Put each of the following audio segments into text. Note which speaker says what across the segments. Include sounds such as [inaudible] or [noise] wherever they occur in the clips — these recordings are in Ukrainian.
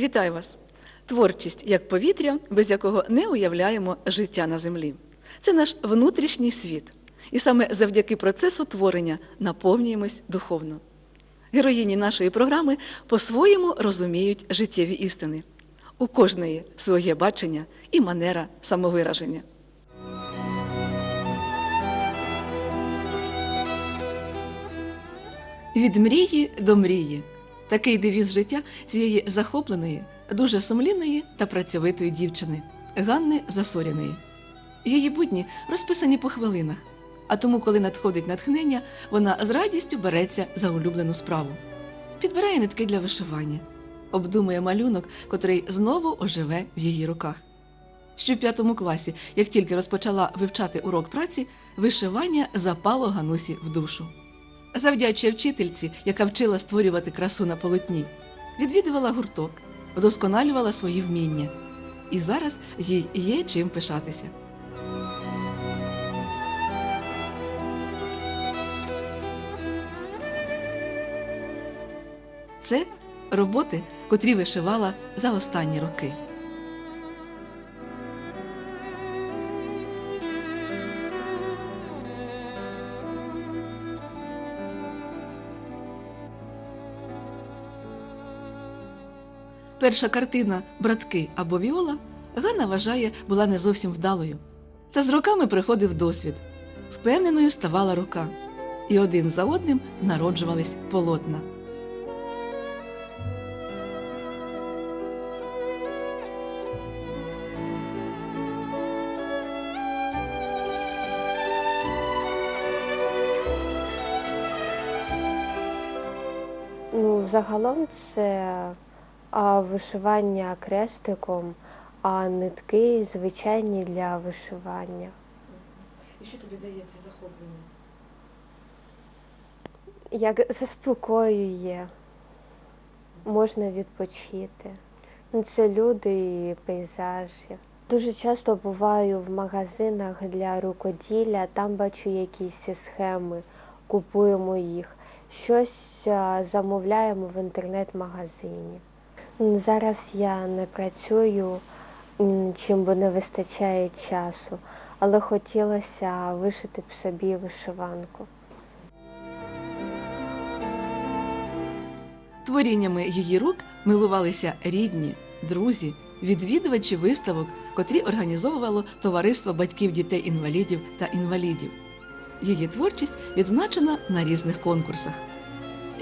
Speaker 1: Вітаю вас! Творчість як повітря, без якого не уявляємо життя на землі. Це наш внутрішній світ. І саме завдяки процесу творення наповнюємось духовно. Героїні нашої програми по-своєму розуміють життєві істини. У кожної своє бачення і манера самовираження. Від мрії до мрії. Такий девіз життя цієї захопленої, дуже сумлінної та працьовитої дівчини Ганни Засоряної. Її будні розписані по хвилинах, а тому, коли надходить натхнення, вона з радістю береться за улюблену справу. Підбирає нитки для вишивання, обдумує малюнок, котрий знову оживе в її руках. Ще в п'ятому класі, як тільки розпочала вивчати урок праці, вишивання запало Ганусі в душу. Завдячує вчительці, яка вчила створювати красу на полотні, відвідувала гурток, вдосконалювала свої вміння. І зараз їй є чим пишатися. Це роботи, котрі вишивала за останні роки. Перша картина Братки або Віола Ганна вважає була не зовсім вдалою. Та з роками приходив досвід. Впевненою ставала рука, і один за одним народжувались полотна.
Speaker 2: Загалом це вишивання крестиком, а нитки звичайні для вишивання.
Speaker 1: І що тобі дається захоплення?
Speaker 2: Як заспокоює, можна відпочити. Ну, це люди і пейзажі. Дуже часто буваю в магазинах для рукоділля, там бачу якісь схеми, купуємо їх. Щось замовляємо в інтернет-магазині. Зараз я не працюю, чим бо не вистачає часу, але хотілося вишити б собі вишиванку.
Speaker 1: Творіннями її рук милувалися рідні, друзі, відвідувачі виставок, котрі організовувало товариство батьків дітей-інвалідів та інвалідів. Її творчість відзначена на різних конкурсах.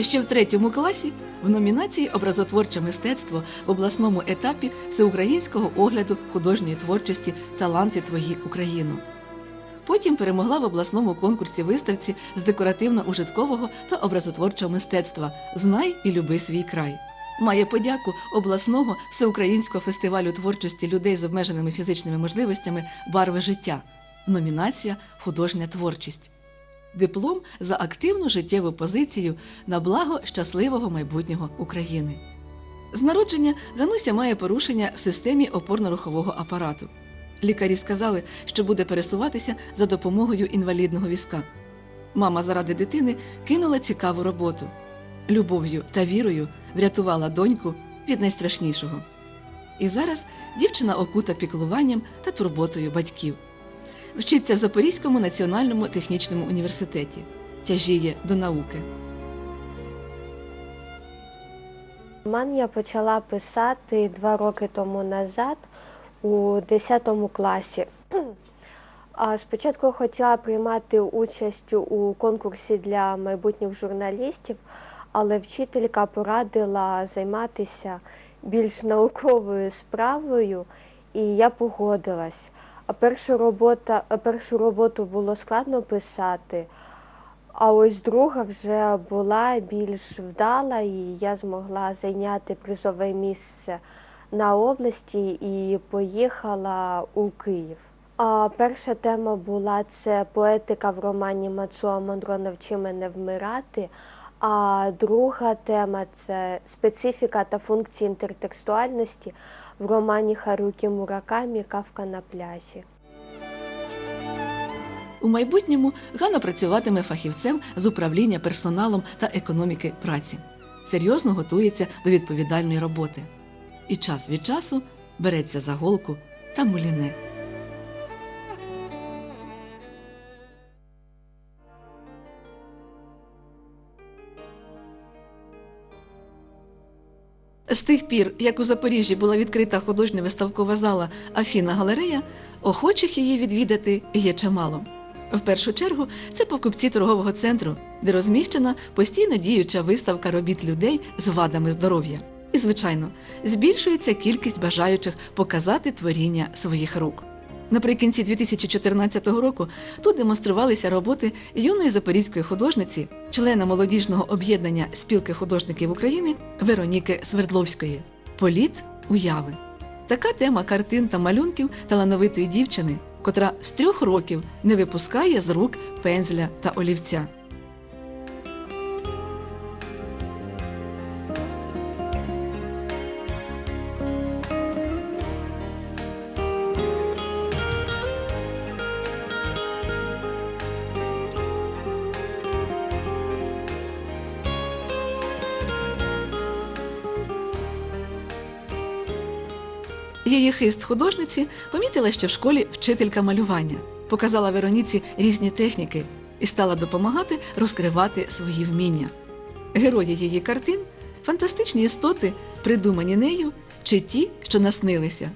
Speaker 1: Ще в третьому класі в номінації Образотворче мистецтво в обласному етапі всеукраїнського огляду художньої творчості Таланти твої Україну. Потім перемогла в обласному конкурсі виставці з декоративно-ужиткового та образотворчого мистецтва Знай і люби свій край. Має подяку обласного всеукраїнського фестивалю творчості людей з обмеженими фізичними можливостями Барви життя. Номінація Художня творчість. Диплом за активну життєву позицію на благо щасливого майбутнього України. З народження Гануся має порушення в системі опорно-рухового апарату. Лікарі сказали, що буде пересуватися за допомогою інвалідного візка. Мама заради дитини кинула цікаву роботу. Любов'ю та вірою врятувала доньку від найстрашнішого. І зараз дівчина окута піклуванням та турботою батьків. Вчиться в Запорізькому національному технічному університеті. Тяжіє до науки.
Speaker 2: Роман я почала писати два роки тому назад у 10 класі. [clears throat] Спочатку хотіла приймати участь у конкурсі для майбутніх журналістів, але вчителька порадила займатися більш науковою справою, і я погодилась. А першу, робота, першу роботу було складно писати, а ось друга вже була більш вдала, і я змогла зайняти призове місце на області і поїхала у Київ. А перша тема була це поетика в романі Мацуа Мондро «Навчи мене вмирати. А друга тема це специфіка та функції інтертекстуальності в романі Харукі Муракамі Кавка на пляжі.
Speaker 1: У майбутньому Ганна працюватиме фахівцем з управління персоналом та економіки праці. Серйозно готується до відповідальної роботи. і час від часу береться за голку та муліне. З тих пір, як у Запоріжжі була відкрита художня виставкова зала Афіна Галерея, охочих її відвідати є чимало. В першу чергу це покупці торгового центру, де розміщена постійно діюча виставка робіт людей з вадами здоров'я. І, звичайно, збільшується кількість бажаючих показати творіння своїх рук. Наприкінці 2014 року тут демонструвалися роботи юної запорізької художниці, члена молодіжного об'єднання спілки художників України Вероніки Свердловської Політ уяви. Така тема картин та малюнків талановитої дівчини, котра з трьох років не випускає з рук пензля та олівця. Її хист художниці помітила ще в школі вчителька малювання, показала Вероніці різні техніки і стала допомагати розкривати свої вміння. Герої її картин фантастичні істоти, придумані нею чи ті, що наснилися,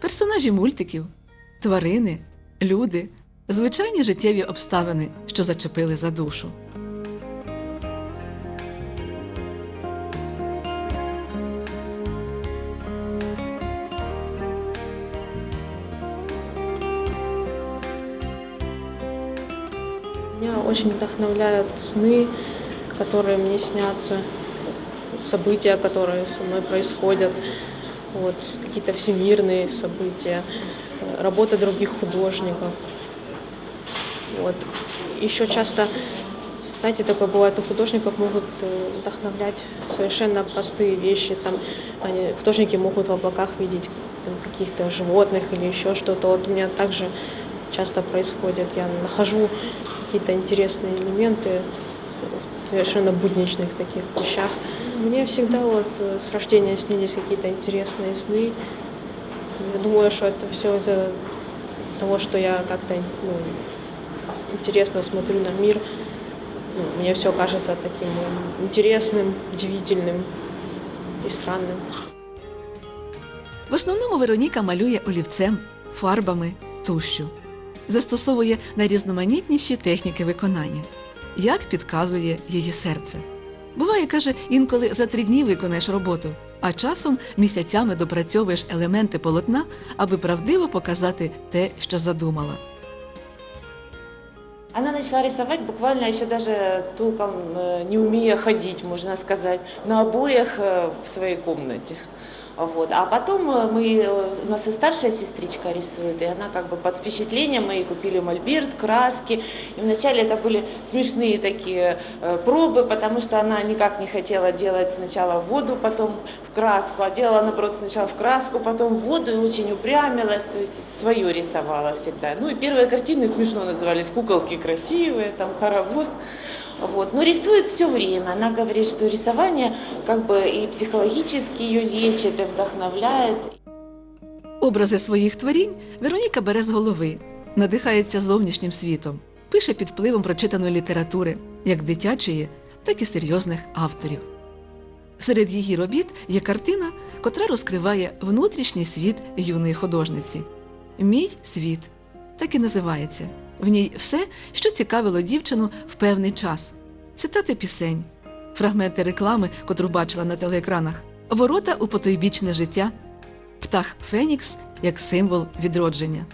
Speaker 1: персонажі мультиків, тварини, люди, звичайні життєві обставини, що зачепили за душу.
Speaker 3: Меня очень вдохновляют сны, которые мне снятся, события, которые со мной происходят, вот, какие-то всемирные события, э, работа других художников. Вот. Еще часто, знаете, такое бывает, у художников могут э, вдохновлять совершенно простые вещи. Там, они, художники могут в облаках видеть каких-то животных или еще что-то. Вот у меня также часто происходит. Я нахожу какие-то интересные элементы в совершенно будничных таких вещах. Мне всегда вот э, с рождения снились какие-то интересные сны. Я думаю, что это все из-за того, что я как-то ну, интересно смотрю на мир. Ну, мне все кажется таким э, интересным, удивительным и странным.
Speaker 1: В основному Вероніка малює олівцем, фарбами, тушшю. Застосовує найрізноманітніші техніки виконання, як підказує її серце. Буває, каже, інколи за три дні виконаєш роботу, а часом місяцями допрацьовуєш елементи полотна, аби правдиво показати те, що задумала.
Speaker 4: Она начала рисовать буквально еще даже толком э, не умея ходить, можно сказать, на обоях э, в своей комнате. Вот. А потом э, мы, э, у нас и старшая сестричка рисует, и она как бы под впечатлением, мы ей купили мольберт, краски. И вначале это были смешные такие э, пробы, потому что она никак не хотела делать сначала воду, потом в краску, а делала наоборот сначала в краску, потом в воду и очень упрямилась, то есть свое рисовала всегда. Ну и первые картины смешно назывались «Куколки красивые», там «Хоровод». Вот. Но рисует все время. Она говорит, что рисование как бы и психологически ее лечит, и вдохновляет.
Speaker 1: Образи своїх творінь Вероніка бере з голови, надихається зовнішнім світом, пише під впливом прочитаної літератури, як дитячої, так і серйозних авторів. Серед її робіт є картина, котра розкриває внутрішній світ юної художниці. Мій світ так і називається. В ній все, що цікавило дівчину в певний час. Цитати пісень, фрагменти реклами, котру бачила на телеекранах, ворота у потойбічне життя, птах Фенікс як символ відродження.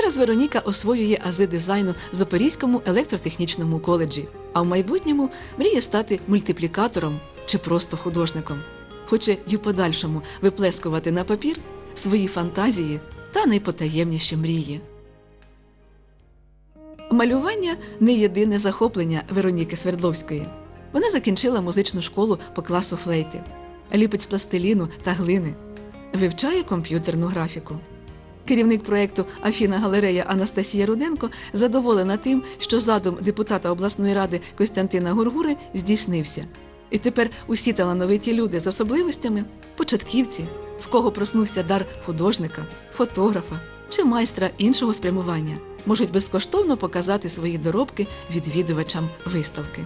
Speaker 1: Зараз Вероніка освоює ази дизайну в Запорізькому електротехнічному коледжі, а в майбутньому мріє стати мультиплікатором чи просто художником. Хоче й у подальшому виплескувати на папір свої фантазії та найпотаємніші мрії. Малювання не єдине захоплення Вероніки Свердловської. Вона закінчила музичну школу по класу флейти, ліпить з пластиліну та глини, вивчає комп'ютерну графіку. Керівник проєкту Афіна Галерея Анастасія Руденко задоволена тим, що задум депутата обласної ради Костянтина Гургури здійснився. І тепер усі талановиті люди з особливостями початківці, в кого проснувся дар художника, фотографа чи майстра іншого спрямування, можуть безкоштовно показати свої доробки відвідувачам виставки.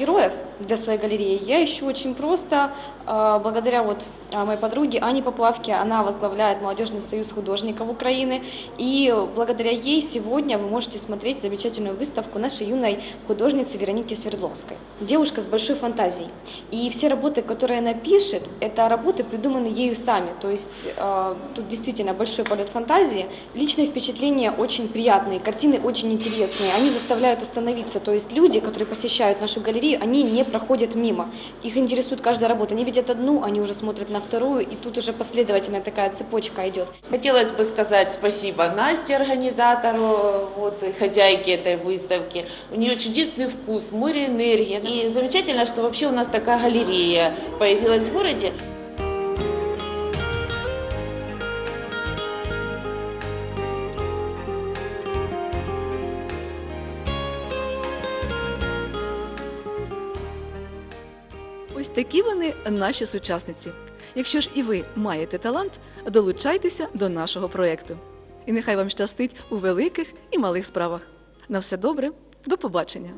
Speaker 5: Героев для своей галереи я ищу очень просто. А, Благодаря вот а, моей подруге Ане Поплавке, она возглавляет Молодежный союз художников Украины. И благодаря ей сегодня вы можете смотреть замечательную выставку нашей юной художницы Вероники Свердловской. Девушка с большой фантазией. И все работы, которые она пишет, это работы, придуманные ею сами. То есть а, тут действительно большой полет фантазии. Личные впечатления очень приятные, картины очень интересные. Они заставляют остановиться. То есть люди, которые посещают нашу галерею, они не проходят мимо. Их интересует каждая работа. Они видят одну, они уже смотрят на вторую, и тут уже последовательная такая цепочка идет.
Speaker 4: Хотелось бы сказать спасибо Насте, организатору, вот, и хозяйке этой выставки. У нее чудесный вкус, море энергии. И замечательно, что вообще у нас такая галерея появилась в городе.
Speaker 1: Вони наші сучасниці. Якщо ж і ви маєте талант, долучайтеся до нашого проєкту. І нехай вам щастить у великих і малих справах. На все добре, до побачення!